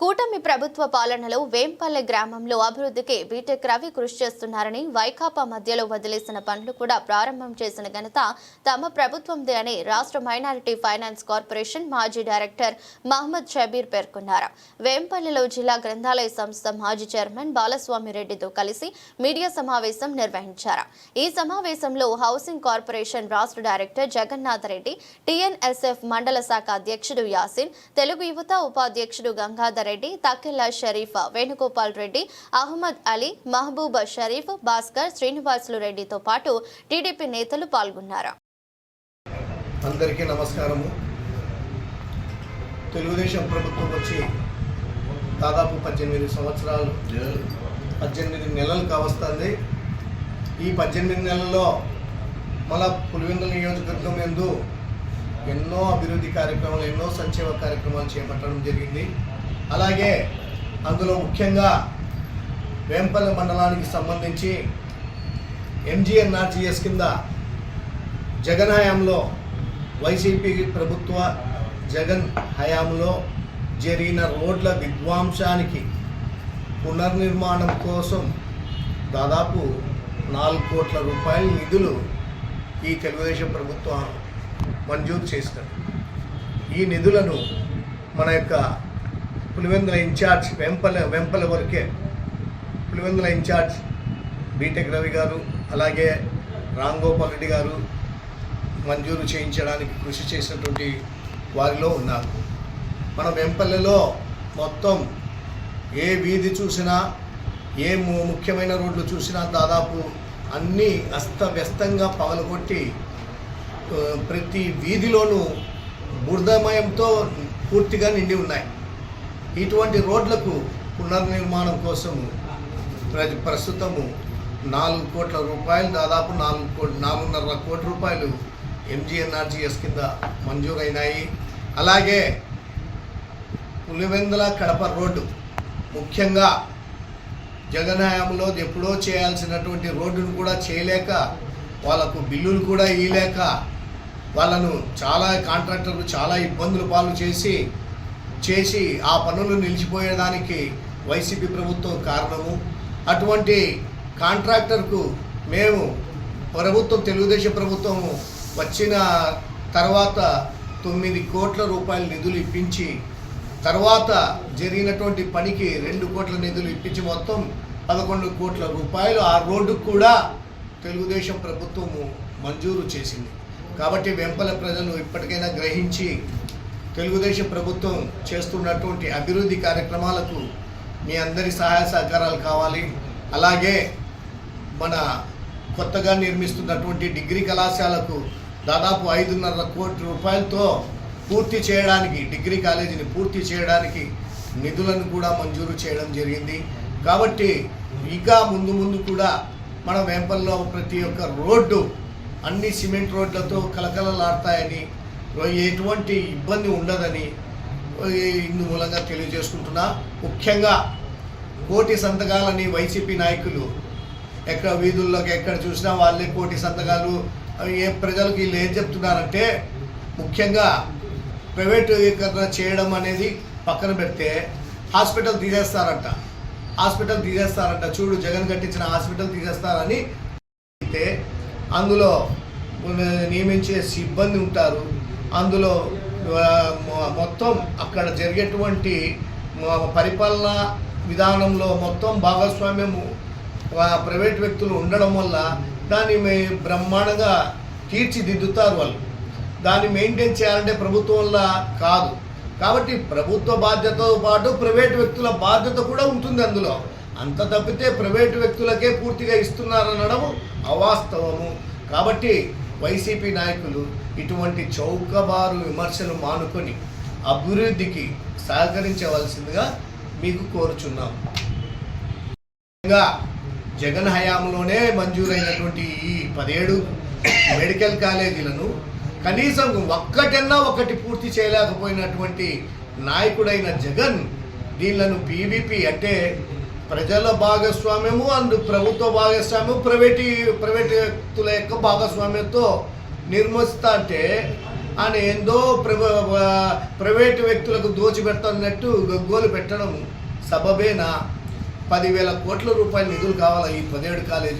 కూటమి ప్రభుత్వ పాలనలో వేంపల్లె గ్రామంలో అభివృద్ధికి బీటెక్ రవి కృషి చేస్తున్నారని వైకాపా మధ్యలో వదిలేసిన పనులు కూడా ప్రారంభం చేసిన ఘనత తమ ప్రభుత్వందే అని రాష్ట్ర మైనారిటీ ఫైనాన్స్ కార్పొరేషన్ మాజీ డైరెక్టర్ మహమ్మద్ షబీర్ పేర్కొన్నారు. వేంపల్లెలో జిల్లా గ్రంథాలయ సంస్థ మాజీ చైర్మన్ బాలస్వామి రెడ్డితో కలిసి మీడియా సమావేశం నిర్వహించారు. ఈ సమావేశంలో హౌసింగ్ కార్పొరేషన్ రాష్ట్ర డైరెక్టర్ జగన్నాథ్ రెడ్డి టీఎన్ఎస్ఎఫ్ మండల శాఖ అధ్యక్షుడు యాసిన్ తెలుగు యువత ఉపాధ్యక్షుడు గంగాధర్ రెడ్డి తక్కెల్లా షరీఫ్ వేణుగోపాల్ రెడ్డి అహ్మద్ అలీ మహబూబ్ షరీఫ్ భాస్కర్ శ్రీనివాసులు రెడ్డితో పాటు టీడీపీ నేతలు పాల్గొన్నారు. అందరికీ నమస్కారము. తెలుగుదేశం ప్రభుత్వం వచ్చి దాదాపు పద్దెనిమిది సంవత్సరాలు పద్దెనిమిది నెలలు కావస్తుంది. ఈ పద్దెనిమిది నెలల్లో మన పులివెందుల నియోజకవర్గం ఎందు ఎన్నో అభివృద్ధి కార్యక్రమాలు ఎన్నో సంక్షేమ కార్యక్రమాలు చేపట్టడం జరిగింది. అలాగే అందులో ముఖ్యంగా వేంపల్లి మండలానికి సంబంధించి ఎంజీఎన్ఆర్జీఎస్ కింద జగన్ హయాంలో వైసీపీ ప్రభుత్వ జగన్ హయాంలో జరిగిన రోడ్ల విధ్వంసానికి పునర్నిర్మాణం కోసం దాదాపు నాలుగు కోట్ల రూపాయల నిధులు ఈ తెలుగుదేశం ప్రభుత్వం మంజూరు చేసినారు ఈ నిధులను మన యొక్క పులివెందుల ఇన్ఛార్జ్ వెంపల వెంపల వరకే పులివెందుల ఇన్ఛార్జ్ బీటెక్ రవి గారు అలాగే రామ్ గోపాల్ రెడ్డి గారు మంజూరు చేయించడానికి కృషి చేసినటువంటి వారిలో ఉన్నారు. మన వెంపల్లెలో మొత్తం ఏ వీధి చూసినా ఏ ముఖ్యమైన రోడ్లు చూసినా దాదాపు అన్నీ అస్తవ్యస్తంగా పగలగొట్టి ఆ, ప్రతి వీధిలోనూ బురదమయంతో పూర్తిగా నిండి ఉన్నాయి. ఇటువంటి రోడ్లకు పునర్నిర్మాణం కోసము ప్రతి ప్రస్తుతము నాలుగు కోట్ల రూపాయలు దాదాపు నాలుగు కోట్ నాలుగున్నర కోటి రూపాయలు ఎంజీఎన్ఆర్జీఎస్ కింద మంజూరైనాయి. అలాగే పులివెందుల కడప రోడ్డు ముఖ్యంగా జగన్ హయాంలో ఎప్పుడో చేయాల్సినటువంటి రోడ్డును కూడా చేయలేక వాళ్ళకు బిల్లులు కూడా ఇవ్వలేక వాళ్ళను చాలా కాంట్రాక్టర్లు చాలా ఇబ్బందులు పాలు చేసి చేసి ఆ పనులు నిలిచిపోయేదానికి వైసీపీ ప్రభుత్వం కారణము. అటువంటి కాంట్రాక్టర్కు మేము ప్రభుత్వం తెలుగుదేశం ప్రభుత్వము వచ్చిన తర్వాత తొమ్మిది కోట్ల రూపాయల నిధులు ఇప్పించి తర్వాత జరిగినటువంటి పనికి రెండు కోట్ల నిధులు ఇప్పించి మొత్తం పదకొండు కోట్ల రూపాయలు ఆ రోడ్డుకు కూడా తెలుగుదేశం ప్రభుత్వము మంజూరు చేసింది. కాబట్టి వెంపల ప్రజలు ఇప్పటికైనా గ్రహించి తెలుగుదేశం ప్రభుత్వం చేస్తున్నటువంటి అభివృద్ధి కార్యక్రమాలకు మీ అందరి సహాయ సహకారాలు కావాలి. అలాగే మన కొత్తగా నిర్మిస్తున్నటువంటి డిగ్రీ కళాశాలకు దాదాపు ఐదున్నర కోట్ల రూపాయలతో పూర్తి చేయడానికి డిగ్రీ కాలేజీని పూర్తి చేయడానికి నిధులను కూడా మంజూరు చేయడం జరిగింది. కాబట్టి ఇంకా ముందు ముందు కూడా మన వేంపల్లో ప్రతి ఒక్క రోడ్డు అన్ని సిమెంట్ రోడ్లతో కలకలలాడతాయని ఎటువంటి ఇబ్బంది ఉండదని ఇందు మూలంగా తెలియజేసుకుంటున్నా. ముఖ్యంగా కోటి సంతకాలని వైసీపీ నాయకులు ఎక్కడ వీధుల్లోకి ఎక్కడ చూసినా వాళ్ళే కోటి సంతకాలు అవి ఏ ప్రజలకు వీళ్ళు ఏం చెప్తున్నారంటే ముఖ్యంగా ప్రైవేటీకరణ చేయడం అనేది పక్కన పెడితే హాస్పిటల్ తీసేస్తారంట. హాస్పిటల్ తీసేస్తారంట. చూడు జగన్ కట్టించిన హాస్పిటల్ తీసేస్తారని. అయితే అందులో నియమించే సిబ్బంది ఉంటారు. అందులో మొత్తం అక్కడ జరిగేటువంటి పరిపాలన విధానంలో మొత్తం భాగస్వామ్యము ప్రైవేట్ వ్యక్తులు ఉండడం వల్ల దాన్ని బ్రహ్మాండంగా తీర్చిదిద్దుతారు వాళ్ళు. దాన్ని మెయింటైన్ చేయాలంటే ప్రభుత్వం వల్ల కాదు. కాబట్టి ప్రభుత్వ బాధ్యతతో పాటు ప్రైవేట్ వ్యక్తుల బాధ్యత కూడా ఉంటుంది అందులో. అంత తప్పితే ప్రైవేట్ వ్యక్తులకే పూర్తిగా ఇస్తున్నారనడం అవాస్తవము. కాబట్టి వైసీపీ నాయకులు ఇటువంటి చౌకబారు విమర్శలు మానుకొని అభివృద్ధికి సహకరించవలసిందిగా మీకు కోరుచున్నాం. జగన్ హయాంలోనే మంజూరైనటువంటి ఈ పదిహేడు మెడికల్ కాలేజీలను కనీసం ఒక్కటన్నా ఒకటి పూర్తి చేయలేకపోయినటువంటి నాయకుడైన జగన్ దీనిలను పీవీపీ అంటే ప్రజల భాగస్వామ్యము అండ్ ప్రభుత్వ భాగస్వామ్యం ప్రైవేట్ ప్రైవేట్ వ్యక్తుల యొక్క భాగస్వామ్యంతో నిర్మిస్తా అంటే ఆయన ఏందో ప్రైవ ప్రైవేటు వ్యక్తులకు దోచిపెడుతున్నట్టు గగ్గోలు పెట్టడం సబబేనా? పదివేల కోట్ల రూపాయల నిధులు కావాలి ఈ పదిహేడు కాలేజీలు?